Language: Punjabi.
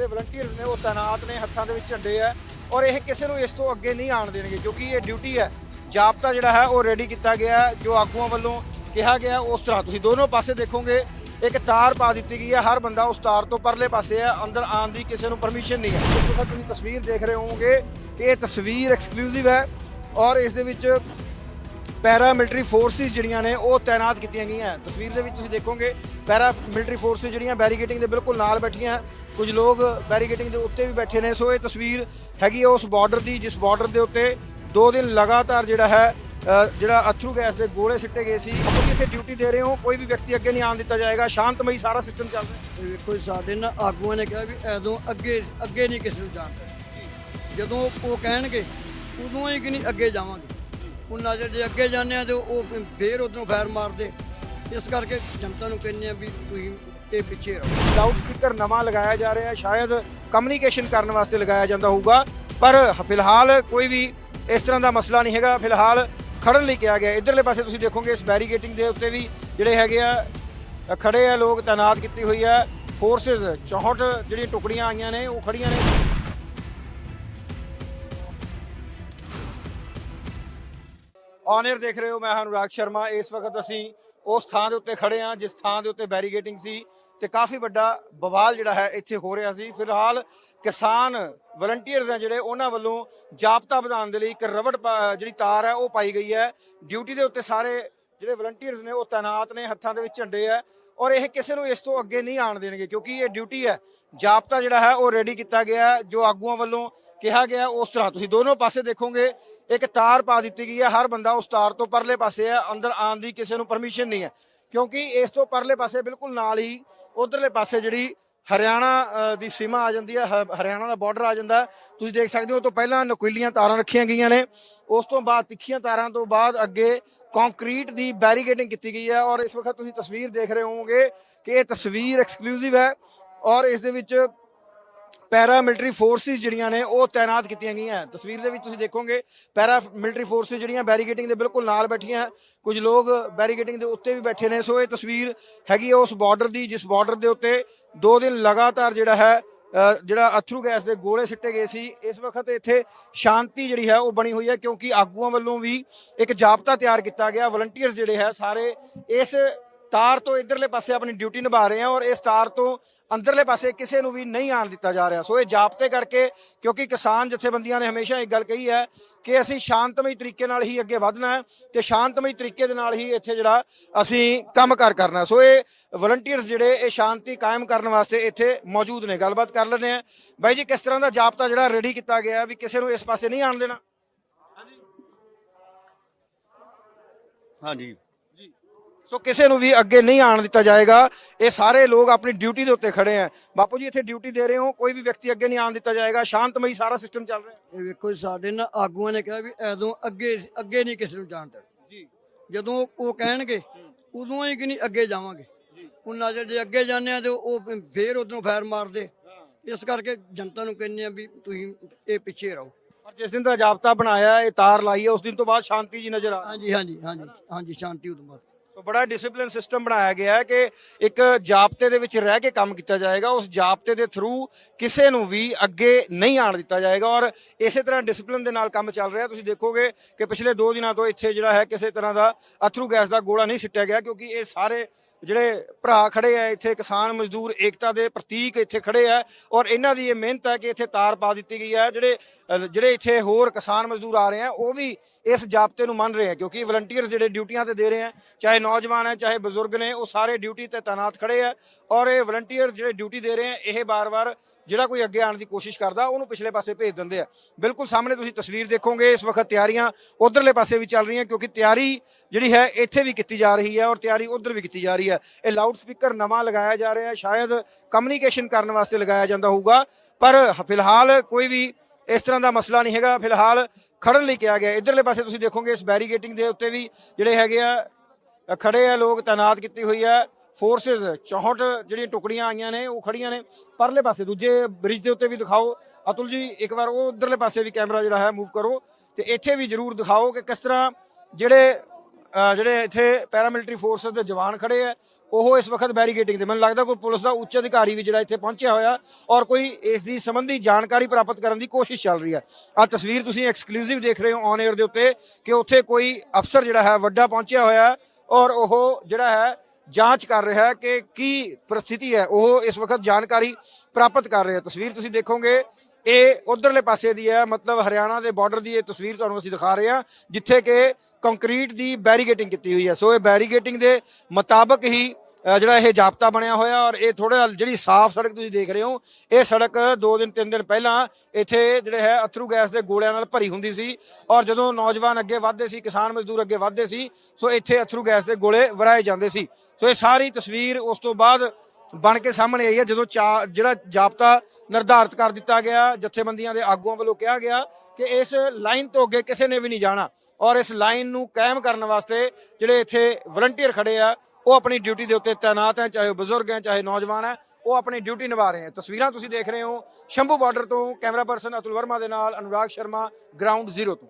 ਜਿਹੜੇ ਵਲੰਟੀਅਰਸ ਨੇ ਉਹ ਤਾਇਨਾਤ ਨੇ ਹੱਥਾਂ ਦੇ ਵਿੱਚ ਝੰਡੇ ਆ ਔਰ ਇਹ ਕਿਸੇ ਨੂੰ ਇਸ ਤੋਂ ਅੱਗੇ ਨਹੀਂ ਆਣ ਦੇਣਗੇ ਕਿਉਂਕਿ ਇਹ ਡਿਊਟੀ ਹੈ। ਜਾਬਤਾ ਜਿਹੜਾ ਹੈ ਉਹ ਰੈਡੀ ਕੀਤਾ ਗਿਆ ਹੈ, ਜੋ ਆਗੂਆਂ ਵੱਲੋਂ ਕਿਹਾ ਗਿਆ ਉਸ ਤਰ੍ਹਾਂ। ਤੁਸੀਂ ਦੋਨੋਂ ਪਾਸੇ ਦੇਖੋਗੇ ਇੱਕ ਤਾਰ ਪਾ ਦਿੱਤੀ ਗਈ ਹੈ ਹਰ ਬੰਦਾ ਉਸ ਤਾਰ ਤੋਂ ਪਰਲੇ ਪਾਸੇ ਹੈ ਅੰਦਰ ਆਉਣ ਦੀ ਕਿਸੇ ਨੂੰ ਪਰਮਿਸ਼ਨ ਨਹੀਂ ਹੈ। ਇਸ ਵਕਤ ਤੁਸੀਂ ਤਸਵੀਰ ਦੇਖ ਰਹੇ ਹੋਵੋਗੇ ਕਿ ਇਹ ਤਸਵੀਰ ਐਕਸਕਲੂਸਿਵ ਹੈ ਔਰ ਇਸ ਦੇ ਵਿੱਚ ਪੈਰਾ ਮਿਲਟਰੀ ਫੋਰਸਿਸ ਜਿਹੜੀਆਂ ਨੇ ਉਹ ਤਾਇਨਾਤ ਕੀਤੀਆਂ ਗਈਆਂ ਤਸਵੀਰ ਦੇ ਵਿੱਚ ਤੁਸੀਂ ਦੇਖੋਗੇ ਪੈਰਾ ਮਿਲਟਰੀ ਫੋਰਸਿਸ ਜਿਹੜੀਆਂ ਬੈਰੀਕੇਡਿੰਗ ਦੇ ਬਿਲਕੁਲ ਨਾਲ ਬੈਠੀਆਂ ਕੁਝ ਲੋਕ ਬੈਰੀਕੇਡਿੰਗ ਦੇ ਉੱਤੇ ਵੀ ਬੈਠੇ ਨੇ। ਸੋ ਇਹ ਤਸਵੀਰ ਹੈਗੀ ਹੈ ਉਸ ਬਾਰਡਰ ਦੀ ਜਿਸ ਬਾਰਡਰ ਦੇ ਉੱਤੇ ਦੋ ਦਿਨ ਲਗਾਤਾਰ ਜਿਹੜਾ ਹੈ ਜਿਹੜਾ ਅਥਰੂ ਗੈਸ ਦੇ ਗੋਲੇ ਸਿੱਟੇ ਗਏ ਸੀ। ਤੁਸੀਂ ਇੱਥੇ ਡਿਊਟੀ ਦੇ ਰਹੇ ਹੋ। ਕੋਈ ਵੀ ਵਿਅਕਤੀ ਅੱਗੇ ਨਹੀਂ ਆਉਣ ਦਿੱਤਾ ਜਾਏਗਾ। ਸ਼ਾਂਤਮਈ ਸਾਰਾ ਸਿਸਟਮ ਚੱਲ ਰਿਹਾ ਇਹ ਵੇਖੋ ਜੀ, ਸਾਡੇ ਨਾ ਆਗੂਆਂ ਨੇ ਕਿਹਾ ਵੀ ਐਦੋਂ ਅੱਗੇ ਅੱਗੇ ਨਹੀਂ ਕਿਸੇ ਨੂੰ ਜਾਣ ਜਦੋਂ ਉਹ ਕਹਿਣਗੇ ਉਦੋਂ ਹੀ ਕਿ ਨਹੀਂ ਅੱਗੇ ਜਾਵਾਂਗੇ। ਉਹਨਾਂ ਜੇ ਜੇ ਅੱਗੇ ਜਾਂਦੇ ਆ ਤੇ ਉਹ ਫੇਰ ਉਧਰੋਂ ਫਾਇਰ ਮਾਰਦੇ। ਇਸ ਕਰਕੇ ਜਨਤਾ ਨੂੰ ਕਹਿੰਦੇ ਆ ਵੀ ਤੁਸੀਂ ਇਹ ਪਿੱਛੇ ਰਹੋ। ਲਾਊਡ ਸਪੀਕਰ ਨਵਾਂ ਲਗਾਇਆ ਜਾ ਰਿਹਾ ਹੈ। ਸ਼ਾਇਦ ਕਮਿਊਨੀਕੇਸ਼ਨ ਕਰਨ ਵਾਸਤੇ ਲਗਾਇਆ ਜਾਂਦਾ ਹੋਊਗਾ। ਪਰ ਫਿਲਹਾਲ ਕੋਈ ਵੀ ਇਸ ਤਰ੍ਹਾਂ ਦਾ ਮਸਲਾ ਨਹੀਂ ਹੈਗਾ। ਫਿਲਹਾਲ ਖੜਨ ਲਈ ਕਿਹਾ ਗਿਆ। ਇਧਰਲੇ ਪਾਸੇ ਤੁਸੀਂ ਦੇਖੋਗੇ ਇਸ ਬੈਰੀਕੇਟਿੰਗ ਦੇ ਉੱਤੇ ਵੀ ਜਿਹੜੇ ਹੈਗੇ ਆ ਅ, ਖੜੇ ਆ ਲੋਕ ਤਾਇਨਾਤ ਕੀਤੀ ਹੋਈ ਹੈ। ਫੋਰਸਸ 64 ਜਿਹੜੀਆਂ ਟੁਕੜੀਆਂ ਆਈਆਂ ਨੇ ਉਹ ਖੜੀਆਂ ਨੇ। ਔਨਰ ਦੇਖ ਰਹੇ ਹੋ ਮੈਂ ਹਾਂ ਅਨੁਰਾਗ ਸ਼ਰਮਾ। ਇਸ ਵਕਤ ਅਸੀਂ ਉਸ ਥਾਂ ਦੇ ਉੱਤੇ ਖੜੇ ਹਾਂ ਜਿਸ ਥਾਂ ਦੇ ਉੱਤੇ ਬੈਰੀਗੇਟਿੰਗ ਸੀ ਤੇ ਕਾਫੀ ਵੱਡਾ ਬਵਾਲ ਜਿਹੜਾ ਹੈ ਇੱਥੇ ਹੋ ਰਿਹਾ ਸੀ। ਫਿਲਹਾਲ ਕਿਸਾਨ ਵਲੰਟੀਅਰਸ ਆ ਜਿਹੜੇ, ਉਹਨਾਂ ਵੱਲੋਂ ਜਾਬਤਾ ਵਧਾਉਣ ਦੇ ਲਈ ਇੱਕ ਰਵੜ ਜਿਹੜੀ ਤਾਰ ਹੈ ਉਹ ਪਾਈ ਗਈ ਹੈ। ਡਿਊਟੀ ਦੇ ਉੱਤੇ ਸਾਰੇ ਜਿਹੜੇ ਵਲੰਟੀਅਰਸ ਨੇ ਉਹ ਤਾਇਨਾਤ ਨੇ, ਹੱਥਾਂ ਦੇ ਵਿੱਚ ਝੰਡੇ ਆ ਔਰ ਇਹ ਕਿਸੇ ਨੂੰ ਇਸ ਤੋਂ ਅੱਗੇ ਨਹੀਂ ਆਣ ਦੇਣਗੇ ਕਿਉਂਕਿ ਇਹ ਡਿਊਟੀ ਹੈ। ਜਾਬਤਾ ਜਿਹੜਾ ਹੈ ਉਹ ਰੈਡੀ ਕੀਤਾ ਗਿਆ ਹੈ, ਜੋ ਆਗੂਆਂ ਵੱਲੋਂ ਕਿਹਾ ਗਿਆ ਉਸ ਤਰ੍ਹਾਂ। ਤੁਸੀਂ ਦੋਨੋਂ ਪਾਸੇ ਦੇਖੋਗੇ ਇੱਕ ਤਾਰ ਪਾ ਦਿੱਤੀ ਗਈ ਹੈ ਹਰ ਬੰਦਾ ਉਸ ਤਾਰ ਤੋਂ ਪਰਲੇ ਪਾਸੇ ਹੈ ਅੰਦਰ ਆਉਣ ਦੀ ਕਿਸੇ ਨੂੰ ਪਰਮਿਸ਼ਨ ਨਹੀਂ ਹੈ। ਕਿਉਂਕਿ ਇਸ ਤੋਂ ਪਰਲੇ ਪਾਸੇ ਬਿਲਕੁਲ ਨਾਲ ਹੀ ਉਧਰਲੇ ਪਾਸੇ ਜਿਹੜੀ ਹਰਿਆਣਾ ਦੀ ਸੀਮਾ ਆ ਜਾਂਦੀ ਹੈ, ਹ- ਹਰਿਆਣਾ ਦਾ ਬਾਰਡਰ ਆ ਜਾਂਦਾ ਤੁਸੀਂ ਦੇਖ ਸਕਦੇ ਹੋ, ਉਹ ਤੋਂ ਪਹਿਲਾਂ ਨਕੀਲੀਆਂ ਤਾਰਾਂ ਰੱਖੀਆਂ ਗਈਆਂ ਨੇ। ਉਸ ਤੋਂ ਬਾਅਦ ਤਿੱਖੀਆਂ ਤਾਰਾਂ ਤੋਂ ਬਾਅਦ ਅੱਗੇ ਕੰਕਰੀਟ ਦੀ ਬੈਰੀਕੇਡਿੰਗ ਕੀਤੀ ਗਈ ਹੈ ਔਰ ਇਸ ਵਕਤ ਤੁਸੀਂ ਤਸਵੀਰ ਦੇਖ ਰਹੇ ਹੋਵੋਗੇ ਕਿ ਇਹ ਤਸਵੀਰ ਐਕਸਕਲੂਸਿਵ ਹੈ ਔਰ ਇਸ ਦੇ ਵਿੱਚ ਪੈਰਾ ਮਿਲਟਰੀ ਫੋਰਸਿਸ ਜਿਹੜੀਆਂ ਨੇ, ਉਹ ਤਾਇਨਾਤ ਕੀਤੀਆਂ ਗਈਆਂ ਤਸਵੀਰ ਦੇ ਵਿੱਚ ਤੁਸੀਂ ਦੇਖੋਗੇ ਪੈਰਾ ਮਿਲਟਰੀ ਫੋਰਸਿਸ ਜਿਹੜੀਆਂ ਬੈਰੀਕੇਡਿੰਗ ਦੇ ਬਿਲਕੁਲ ਨਾਲ ਬੈਠੀਆਂ ਕੁਝ ਲੋਕ ਬੈਰੀਕੇਡਿੰਗ ਦੇ ਉੱਤੇ ਵੀ ਬੈਠੇ ਨੇ। ਸੋ ਇਹ ਤਸਵੀਰ ਹੈਗੀ ਹੈ ਉਸ ਬਾਰਡਰ ਦੀ, ਜਿਸ ਬਾਰਡਰ ਦੇ ਉੱਤੇ ਦੋ ਦਿਨ ਲਗਾਤਾਰ ਜਿਹੜਾ ਹੈ ਜਿਹੜਾ ਅਥਰੂ ਗੈਸ ਦੇ ਗੋਲੇ ਸਿੱਟੇ ਗਏ ਸੀ। ਇਸ ਵਕਤ ਇੱਥੇ ਸ਼ਾਂਤੀ ਜਿਹੜੀ ਹੈ, ਉਹ ਬਣੀ ਹੋਈ ਹੈ, ਕਿਉਂਕਿ ਆਗੂਆਂ ਵੱਲੋਂ ਵੀ ਇੱਕ ਜਾਬਤਾ ਤਿਆਰ ਕੀਤਾ ਗਿਆ। ਵਲੰਟੀਅਰਸ ਜਿਹੜੇ ਹੈ, ਸਾਰੇ ਇਸ ਤਾਰ ਤੋਂ ਇਧਰਲੇ ਪਾਸੇ ਆਪਣੀ ਡਿਊਟੀ ਨਿਭਾ ਰਹੇ ਆ ਔਰ ਇਸ ਤਾਰ ਤੋਂ ਅੰਦਰਲੇ ਪਾਸੇ ਕਿਸੇ ਨੂੰ ਵੀ ਨਹੀਂ ਆਣ ਦਿੱਤਾ ਜਾ ਰਿਹਾ। ਸੋ ਇਹ ਜਾਪਤੇ ਕਰਕੇ ਕਿਉਂਕਿ ਕਿਸਾਨ ਜਥੇਬੰਦੀਆਂ ਨੇ ਹਮੇਸ਼ਾ ਇਹ ਗੱਲ ਕਹੀ ਹੈ ਕਿ ਅਸੀਂ ਸ਼ਾਂਤਮਈ ਤਰੀਕੇ ਨਾਲ ਹੀ ਅੱਗੇ ਵਧਣਾ ਹੈ ਤੇ ਸ਼ਾਂਤਮਈ ਤਰੀਕੇ ਦੇ ਨਾਲ ਹੀ ਇੱਥੇ ਜਿਹੜਾ ਅਸੀਂ ਕੰਮ ਕੰਮਕਾਰ ਕਰਨਾ ਸੋ ਇਹ ਵਲੰਟੀਅਰਸ ਜਿਹੜੇ ਇਹ ਸ਼ਾਂਤੀ ਕਾਇਮ ਕਰਨ ਵਾਸਤੇ ਇੱਥੇ ਮੌਜੂਦ ਨੇ। ਗੱਲਬਾਤ ਕਰ ਲੈਂਦੇ ਆ ਬਾਈ ਜੀ, ਕਿਸ ਤਰ੍ਹਾਂ ਦਾ ਜਾਪਤਾ ਜਿਹੜਾ ਰੈਡੀ ਕੀਤਾ ਗਿਆ ਵੀ ਕਿਸੇ ਨੂੰ ਇਸ ਪਾਸੇ ਨਹੀਂ ਆਣ ਦੇਣਾ? ਹਾਂਜੀ। ਸੋ ਕਿਸੇ ਨੂੰ ਵੀ ਅੱਗੇ ਨਹੀਂ ਆਣ ਦਿੱਤਾ ਜਾਏਗਾ। ਇਹ ਸਾਰੇ ਲੋਕ ਆਪਣੀ ਡਿਊਟੀ ਦੇ ਉੱਤੇ ਖੜੇ ਆ। ਬਾਪੂ ਜੀ ਇੱਥੇ ਡਿਊਟੀ ਦੇ ਰਹੇ ਹੋ। ਕੋਈ ਵੀ ਵਿਅਕਤੀ ਅੱਗੇ ਨਹੀਂ ਆਣ ਦਿੱਤਾ ਜਾਏਗਾ। ਸ਼ਾਂਤਮਈ ਸਾਰਾ ਸਿਸਟਮ ਚੱਲ ਰਿਹਾ। ਇਹ ਵੇਖੋ ਸਾਡੇ ਨਾ ਆਗੂਆਂ ਨੇ ਕਿਹਾ ਵੀ ਐਦੋਂ ਅੱਗੇ ਅੱਗੇ ਨਹੀਂ ਕਿਸੇ ਨੂੰ ਜਾਣ ਦੇਣਾ। ਜੀ। ਜਦੋਂ ਉਹ ਕਹਿਣਗੇ ਉਦੋਂ ਹੀ ਕਿ ਨਹੀਂ ਅੱਗੇ ਜਾਵਾਂਗੇ। ਉਹਨਾਂ ਜੇ ਜੇ ਅੱਗੇ ਜਾਂਦੇ ਆ ਤੇ ਉਹ ਫੇਰ ਉਧਰੋਂ ਫਾਇਰ ਮਾਰਦੇ। ਇਸ ਕਰਕੇ ਜਨਤਾ ਨੂੰ ਕਹਿੰਦੇ ਆ ਵੀ ਤੁਸੀਂ ਇਹ ਪਿੱਛੇ ਰਹੋ। ਪਰ ਜਿਸ ਦਿਨ ਦਾ ਜਾਬਤਾ ਬਣਾਇਆ ਇਹ ਤਾਰ ਲਾਈ ਹੈ ਉਸ ਦਿਨ ਤੋਂ ਬਾਅਦ ਸ਼ਾਂਤੀ ਜੀ ਨਜ਼ਰ ਆ ਹਾਂਜੀ ਹਾਂਜੀ ਹਾਂਜੀ ਹਾਂਜੀ ਸ਼ਾਂਤੀ ਉਦੋਂ ਬਾਅਦ। ਸੋ ਬੜਾ ਡਿਸਪਲਿਨ ਸਿਸਟਮ ਬਣਾਇਆ ਗਿਆ ਹੈ ਕਿ ਇੱਕ ਜਾਬਤੇ ਦੇ ਵਿੱਚ ਰਹਿ ਕੇ ਕੰਮ ਕੀਤਾ ਜਾਏਗਾ, ਉਸ ਜਾਬਤੇ ਦੇ ਥਰੂ ਕਿਸੇ ਨੂੰ ਵੀ ਅੱਗੇ ਨਹੀਂ ਆਣ ਦਿੱਤਾ ਜਾਏਗਾ ਔਰ ਇਸੇ ਤਰ੍ਹਾਂ ਡਿਸਪਲਿਨ ਦੇ ਨਾਲ ਕੰਮ ਚੱਲ ਰਿਹਾ। ਤੁਸੀਂ ਦੇਖੋਗੇ ਕਿ ਪਿਛਲੇ 2 ਦਿਨਾਂ ਤੋਂ ਇੱਥੇ ਜਿਹੜਾ ਹੈ ਕਿਸੇ ਤਰ੍ਹਾਂ ਦਾ ਅਥਰੂ ਗੈਸ ਦਾ ਗੋਲਾ ਨਹੀਂ ਸਿੱਟਿਆ ਗਿਆ ਕਿਉਂਕਿ ਇਹ ਸਾਰੇ ਜਿਹੜੇ ਭਰਾ ਖੜੇ ਆ, ਇੱਥੇ ਕਿਸਾਨ ਮਜ਼ਦੂਰ ਏਕਤਾ ਦੇ ਪ੍ਰਤੀਕ ਇੱਥੇ ਖੜੇ ਆ ਔਰ ਇਹਨਾਂ ਦੀ ਇਹ ਮਿਹਨਤ ਹੈ ਕਿ ਇੱਥੇ ਤਾਰ ਪਾ ਦਿੱਤੀ ਗਈ ਹੈ। ਜਿਹੜੇ ਜਿਹੜੇ ਇੱਥੇ ਹੋਰ ਕਿਸਾਨ ਮਜ਼ਦੂਰ ਆ ਰਹੇ ਆ, ਉਹ ਵੀ ਇਸ ਜਾਬਤੇ ਨੂੰ ਮੰਨ ਰਹੇ ਆ ਕਿਉਂਕਿ ਵਲੰਟੀਅਰ ਜਿਹੜੇ ਡਿਊਟੀਆਂ ਤੇ ਦੇ ਰਹੇ ਆ, ਚਾਹੇ ਨੌਜਵਾਨ ਹੈ, ਚਾਹੇ ਬਜ਼ੁਰਗ ਨੇ, ਉਹ ਸਾਰੇ ਡਿਊਟੀ ਤੇ ਤਾਇਨਾਤ ਖੜੇ ਆ ਔਰ ਇਹ ਵਲੰਟੀਅਰ ਜਿਹੜੇ ਡਿਊਟੀ ਦੇ ਰਹੇ ਆ, ਇਹ ਬਾਰ-ਬਾਰ ਜਿਹੜਾ ਕੋਈ ਅੱਗੇ ਆਉਣ ਦੀ ਕੋਸ਼ਿਸ਼ ਕਰਦਾ, ਉਹਨੂੰ ਪਿਛਲੇ ਪਾਸੇ ਭੇਜ ਦਿੰਦੇ ਆ। ਬਿਲਕੁਲ ਸਾਹਮਣੇ ਤੁਸੀਂ ਤਸਵੀਰ ਦੇਖੋਗੇ, ਇਸ ਵਕਤ ਤਿਆਰੀਆਂ ਉਧਰਲੇ ਪਾਸੇ ਵੀ ਚੱਲ ਰਹੀਆਂ ਕਿਉਂਕਿ ਤਿਆਰੀ ਜਿਹੜੀ ਹੈ, ਇੱਥੇ ਵੀ ਕੀਤੀ ਜਾ ਰਹੀ ਹੈ ਔਰ ਤਿਆਰੀ ਉਧਰ ਵੀ ਕੀਤੀ ਜਾ ਰਹੀ ਹੈ। ਇਹ ਲਾਊਡ ਸਪੀਕਰ ਨਵਾਂ ਲਗਾਇਆ ਜਾ ਰਿਹਾ ਹੈ। ਸ਼ਾਇਦ ਕਮਿਊਨੀਕੇਸ਼ਨ ਕਰਨ ਵਾਸਤੇ ਲਗਾਇਆ ਜਾਂਦਾ ਹੋਊਗਾ। ਪਰ ਫਿਲਹਾਲ ਕੋਈ ਵੀ ਇਸ ਤਰ੍ਹਾਂ ਦਾ ਮਸਲਾ ਨਹੀਂ ਹੈਗਾ। ਫਿਲਹਾਲ ਖੜਨ ਲਈ ਕਿਹਾ ਗਿਆ। ਇਧਰਲੇ ਪਾਸੇ ਤੁਸੀਂ ਦੇਖੋਗੇ ਇਸ ਬੈਰੀਕੇਟਿੰਗ ਦੇ ਉੱਤੇ ਵੀ ਜਿਹੜੇ ਹੈਗੇ ਆ ਖੜੇ ਆ ਲੋਕ, ਤਾਇਨਾਤ ਕੀਤੀ ਹੋਈ ਹੈ। ਫੋਰਸਸ 64 ਜਿਹੜੀਆਂ ਟੁਕੜੀਆਂ ਆਈਆਂ ਨੇ, ਉਹ ਖੜੀਆਂ ਨੇ। ਪਰਲੇ ਪਾਸੇ ਦੂਜੇ ਬ੍ਰਿਜ ਦੇ ਉੱਤੇ ਵੀ ਦਿਖਾਓ। ਅਤੁਲ ਜੀ, ਇੱਕ ਵਾਰ ਉਹ ਉਧਰਲੇ ਪਾਸੇ ਵੀ ਕੈਮਰਾ ਜਿਹੜਾ ਹੈ ਮੂਵ ਕਰੋ। ਤੇ ਇੱਥੇ ਵੀ ਜਰੂਰ ਦਿਖਾਓ ਕਿ ਕਿਸ ਤਰ੍ਹਾਂ ਜਿਹੜੇ ਜਿਹੜੇ ਇੱਥੇ ਪੈਰਾਮਿਲਟਰੀ ਫੋਰਸਸ ਦੇ ਜਵਾਨ ਖੜੇ ਆ, ਉਹ ਇਸ ਵਕਤ ਬੈਰੀਗੇਟਿੰਗ ਦੇ ਮੈਨੂੰ ਲੱਗਦਾ ਕੋਈ ਪੁਲਿਸ ਦਾ ਉੱਚ ਅਧਿਕਾਰੀ ਵੀ ਜਿਹੜਾ ਇੱਥੇ ਪਹੁੰਚਿਆ ਹੋਇਆ ਔਰ ਕੋਈ ਇਸ ਦੀ ਸੰਬੰਧੀ ਜਾਣਕਾਰੀ ਪ੍ਰਾਪਤ ਕਰਨ ਦੀ ਕੋਸ਼ਿਸ਼ ਚੱਲ ਰਹੀ ਹੈ। ਆ ਤਸਵੀਰ ਤੁਸੀਂ ਐਕਸਕਲੂਸਿਵ ਦੇਖ ਰਹੇ ਹੋ ਔਨ 에ਅਰ ਦੇ ਉੱਤੇ ਕਿ ਉੱਥੇ ਕੋਈ ਅਫਸਰ ਜਿਹੜਾ ਹੈ ਵੱਡਾ ਪਹੁੰਚਿਆ ਹੋਇਆ ਔਰ ਉਹ ਜਿਹੜਾ ਹੈ ਜਾਂਚ ਕਰ ਰਿਹਾ ਹੈ ਕਿ ਕੀ ਪ੍ਰਸਥਿਤੀ ਹੈ। ਉਹ ਇਸ ਵਕਤ ਜਾਣਕਾਰੀ ਪ੍ਰਾਪਤ ਕਰ ਰਿਹਾ ਤਸਵੀਰ ਤੁਸੀਂ ਦੇਖੋਗੇ ਇਹ ਉਧਰਲੇ ਪਾਸੇ ਦੀ ਹੈ, ਮਤਲਬ ਹਰਿਆਣਾ ਦੇ ਬਾਰਡਰ ਦੀ ਇਹ ਤਸਵੀਰ ਤੁਹਾਨੂੰ ਅਸੀਂ ਦਿਖਾ ਰਹੇ ਹਾਂ, ਜਿੱਥੇ ਕਿ ਕੰਕਰੀਟ ਦੀ ਬੈਰੀਗੇਟਿੰਗ ਕੀਤੀ ਹੋਈ ਹੈ। ਸੋ ਇਹ ਬੈਰੀਗੇਟਿੰਗ ਦੇ ਮੁਤਾਬਕ ਹੀ ਜਿਹੜਾ ਇਹ ਜਾਪਤਾ ਬਣਿਆ ਹੋਇਆ ਔਰ ਇਹ ਥੋੜਾ ਜਿਹੜੀ ਸਾਫ਼ ਸੜਕ ਤੁਸੀਂ ਦੇਖ ਰਹੇ ਹੋ, ਇਹ ਸੜਕ 2 ਦਿਨ 3 ਦਿਨ ਪਹਿਲਾਂ ਇੱਥੇ ਜਿਹੜੇ ਹੈ ਅਥਰੂ ਗੈਸ ਦੇ ਗੋਲਿਆਂ ਨਾਲ ਭਰੀ ਹੁੰਦੀ ਸੀ ਔਰ ਜਦੋਂ ਨੌਜਵਾਨ ਅੱਗੇ ਵਧਦੇ ਸੀ, ਕਿਸਾਨ ਮਜ਼ਦੂਰ ਅੱਗੇ ਵਧਦੇ ਸੀ ਸੋ ਇੱਥੇ ਅਥਰੂ ਗੈਸ ਦੇ ਗੋਲੇ ਵਰਾਏ ਜਾਂਦੇ ਸੀ। ਸੋ ਇਹ ਸਾਰੀ ਤਸਵੀਰ ਉਸ ਤੋਂ ਬਾਅਦ ਬਣ ਕੇ ਸਾਹਮਣੇ ਆਈ ਹੈ, ਜਦੋਂ ਚਾ- ਜਿਹੜਾ ਜਾਬਤਾ ਨਿਰਧਾਰਿਤ ਕਰ ਦਿੱਤਾ ਗਿਆ, ਜਥੇਬੰਦੀਆਂ ਦੇ ਆਗੂਆਂ ਵੱਲੋਂ ਕਿਹਾ ਗਿਆ ਕਿ ਇਸ ਲਾਈਨ ਤੋਂ ਅੱਗੇ ਕਿਸੇ ਨੇ ਵੀ ਨਹੀਂ ਜਾਣਾ ਔਰ ਇਸ ਲਾਈਨ ਨੂੰ ਕਾਇਮ ਕਰਨ ਵਾਸਤੇ ਜਿਹੜੇ ਇੱਥੇ ਵਲੰਟੀਅਰ ਖੜੇ ਆ, ਉਹ ਆਪਣੀ ਡਿਊਟੀ ਦੇ ਉੱਤੇ ਤਾਇਨਾਤ ਹੈ, ਚਾਹੇ ਉਹ ਬਜ਼ੁਰਗ ਹੈ, ਚਾਹੇ ਨੌਜਵਾਨ ਹੈ, ਉਹ ਆਪਣੀ ਡਿਊਟੀ ਨਿਭਾ ਰਹੇ ਹੈ। ਤਸਵੀਰਾਂ ਤੁਸੀਂ ਦੇਖ ਰਹੇ ਹੋ, ਸ਼ੰਭੂ ਬਾਰਡਰ ਤੋਂ ਕੈਮਰਾ ਪਰਸਨ ਅਤੁਲ ਵਰਮਾ ਦੇ ਨਾਲ ਅਨੁਰਾਗ ਸ਼ਰਮਾ ਗਰਾਊਂਡ ਜ਼ੀਰੋ ਤੋਂ।